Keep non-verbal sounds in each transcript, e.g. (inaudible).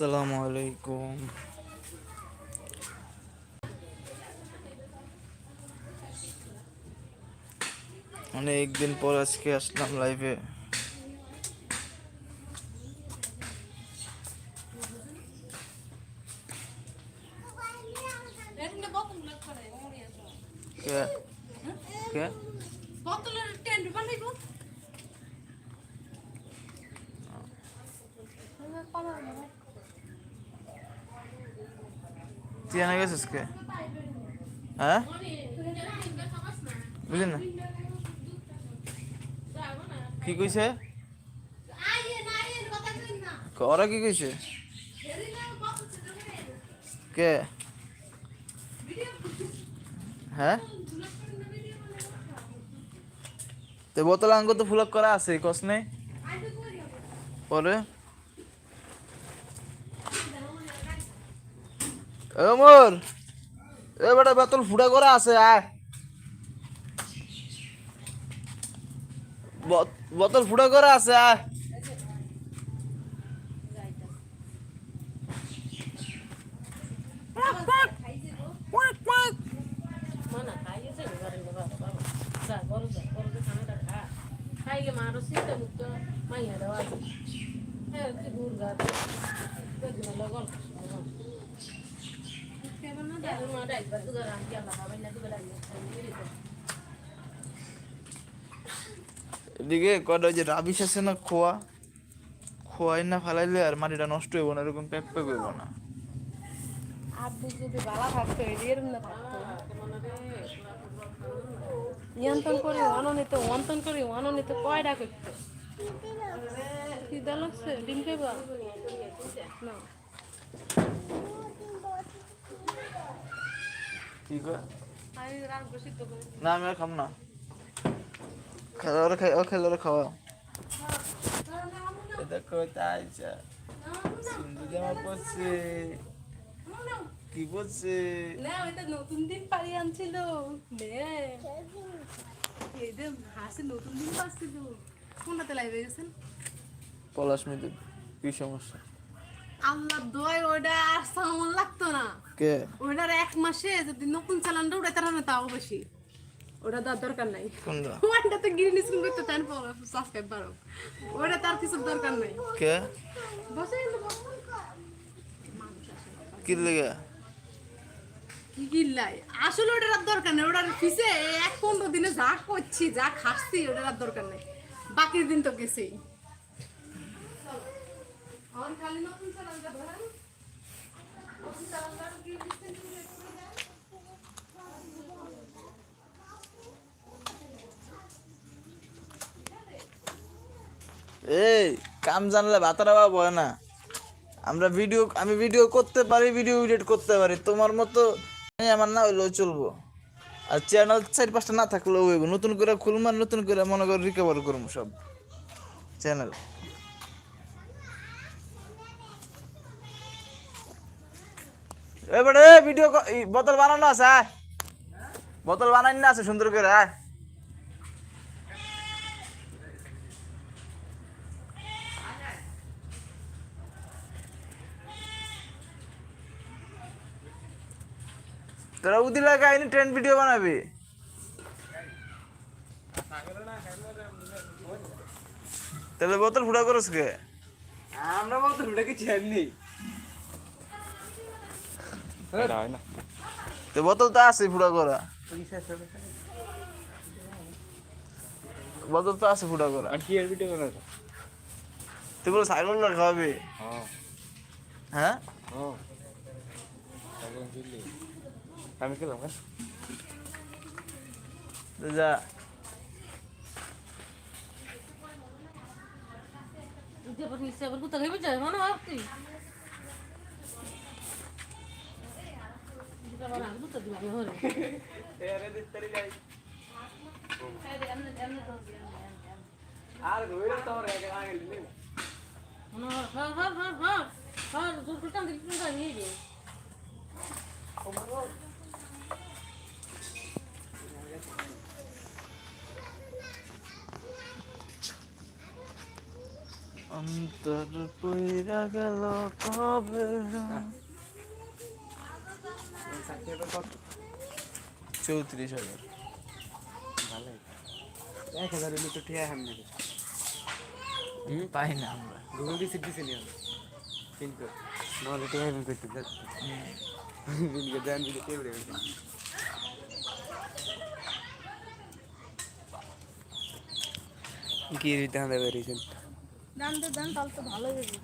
আসসালামু আলাইকুম অনেক দিন পর আজকে আসলাম লাইভে তুই এনে গেছিস কে হ্যাঁ বুঝলি না কি কইছে ওরা কি কইছে কে হ্যাঁ তো বোতল আঙ্গ তো ফুলক করা আছে কস নেই পরে ওমর এ বেটা বোতল ফুটা করে আছে আয়। বোত- বোতল ফুটা করে আছে আয়। এদিকে কটা ওই যে রাবিশ আছে না খোয়া? খোয়াই না ফেলাইলে আর মাটিটা নষ্ট হইব না এরকম প্যাক প্যাক হইব না। আব্বু যদি বালা থাকতো এরম না থাকতো নিয়ন্ত্রণ করে অননিত অন্তন করে অননিত কয়টা করতো? কি দা লাগছে ডিম না। কি কয় না আমি আর খাম না খাই ও খাওয়া দেখো তাই সিন্ধু জামা পড়ছে কি পড়ছে না ওইটা নতুন দিন পাড়ি আনছিল হাসি নতুন দিন পাচ্ছিল কোনটাতে লাইভে গেছেন পলাশ কি সমস্যা আল্লাহ দোয় ওইটা আর লাগতো না। কে? ওইটার এক মাসে যদি নতুন চালানটা উড়াইতে না তাও বেশি। ওটা তার দরকার নাই। ওইটা (laughs) তো গ্রিন স্ক্রিন করতে তার সাবস্ক্রাইব পারো ওইটা তার কিছু দরকার নাই। কে? বসে কি লেগে? কি আসলে ওটার আর দরকার নেই। ওটার পিছে এক পনেরো দিনে যা করছি যা খাচ্ছি ওটার আর দরকার নেই। বাকির দিন তো গেছেই আমার খালি নতুন চালানটা ধরেন নতুন চালানটা কি এই, কাম জানলে ভাতারা বাবা হয় না। আমরা ভিডিও আমি ভিডিও করতে পারি ভিডিও এডিট করতে পারি। তোমার মতো আমি আমার না হইলেও চলবো। আর চ্যানেল চার পাঁচটা না থাকলেও নতুন করে আর নতুন করে মনে করে রিকভার করব সব। চ্যানেল এবারে ভিডিও বোতল বানানো আছে বোতল বানাই না আছে সুন্দর করে তোরা উদি লাগাইনি ট্রেন ভিডিও বানাবি। তাহলে বোতল ফুটা করস কে? আমরা বলতে ওটা কিছু হয়নি তো বোতল তো আছে ফুটা করা। বোতল তো আছে ফুটা করা। আর কি এর ভিডিও বানাতো তুই বলে সাইকেল খাওয়াবি? হ্যাঁ। হ্যাঁ? হ্যাঁ। এখন আমি খেলাম হ্যাঁ তো যা। dia permisi aku tak lagi berjalan mana আমি তোর পইরা গেল কবে চৌত্রিশ হাজার। ভালো এক হাজার এমনি তো ঠিক আছে আমি পাই না আমরা। গুগল দিয়ে সিট দিছি নিয়ে পিন করে নাহলে তো হেভেন করতে যাচ্ছে। পিন করে দেন দিলে কেউ রে কি রীতি হাতে বেরিয়েছেন? দাম তো দাম তাহলে তো ভালোই হবে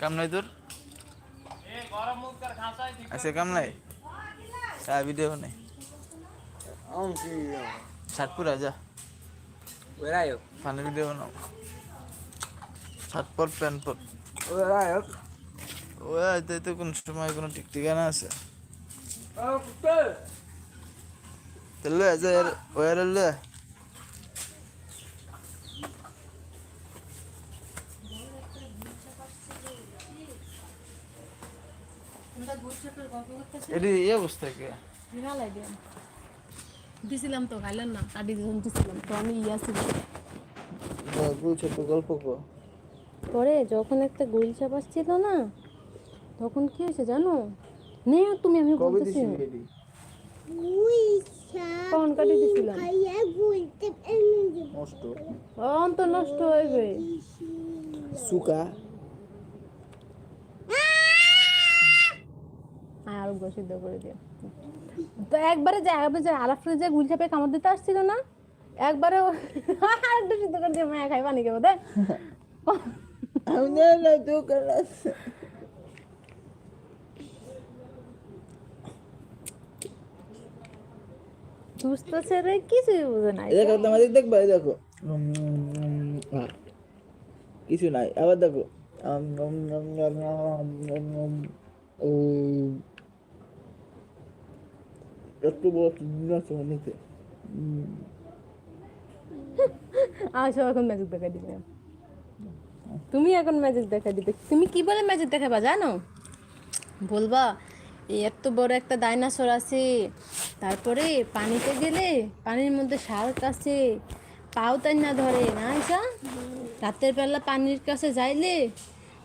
কাম নাই তোর? আচ্ছা কাম নাই হ্যাঁ ভিডিও নাই আম কি শার্ট পুরা যা ওরাই ফানি ভিডিও বানাও শার্ট পর প্যান্ট পর ওরাই ও আইতে তো কোন সময় কোনো ঠিক ঠিকানা আছে তাহলে যে ওয়ার এটি এই অবস্থা কে? আইডিয়া দিছিলাম তো খাইলেন না কাটি দিলাম দিছিলাম তো আমি ইয়া ছিল গল্প কো। পরে যখন একটা গোল চাপ আসছিল না তখন কি হয়েছে জানো? নে তুমি আমি বলতেছি। কখন কাটি দিছিলাম? নষ্ট অন তো নষ্ট। হইবে। সুকা। আর সিদ্ধ করে দিও তো একবারে যে একবারে যে আলাফরে যে গুল চাপে কামড় দিতে আসছিল না একবারে আরেকটু সিদ্ধ করে মায়া খাই পানি কেবো দেখ। কিছুই বুঝে নাই। দেখো তোমাদের দেখবা দেখো। কিছু নাই। আবার দেখো। আছে আসো এখন ম্যাজিক দেখা দিবে। তুমি এখন ম্যাজিক দেখা দিবে। তুমি কি বলে ম্যাজিক দেখাবা, জানো? বলবা এত বড় একটা আছে। তারপরে পানিতে গেলে পানির মধ্যে শার্ক আছে। পাও তাই না ধরে, না আইসা রাতের বেলা পানির কাছে যাইলে,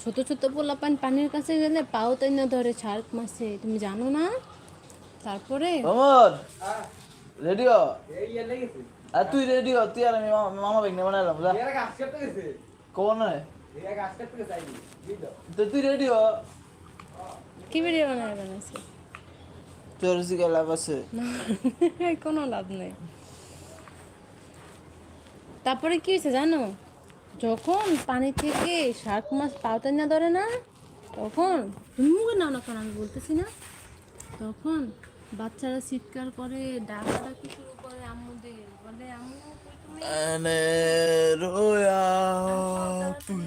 ছোট ছোট পোলা পান পানির কাছে গেলে পাও তাই না ধরে শার্ক মাছে। তুমি জানো না? তারপরে? অমর! রেডি হ এই ইয়ে আর তুই রেডি হ তুই আর আমি মামা- বেগ নিয়ে বানাইলাম যা। কোন তো তুই রেডি হ কি ভিডিও বানায় বানাইছে? তোর সিকে লাভ আছে। (laughs) কোনো লাভ নেই। তারপরে কি হয়েছে জানো? যখন পানি থেকে শার্ক মাছ পাওতে না ধরে না তখন তুমি মুখে নাও না কারণ আমি বলতেছি না। তখন বাচ্চারা চিৎকার করে ডাকাডাকি শুরু করে আম্মুদের বলে আম্মু কই তুমি এনে রোয়া তুই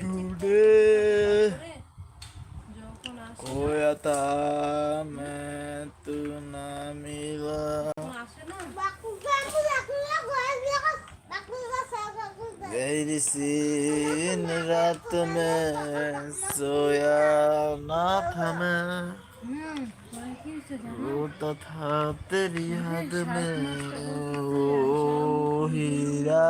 ডুডে যখন আসে खोया था मैं तू ना मिला তখন আসে না गहरी सी इन रात में सोया ना था मैं वो तथा तेरी हद में ओ हीरा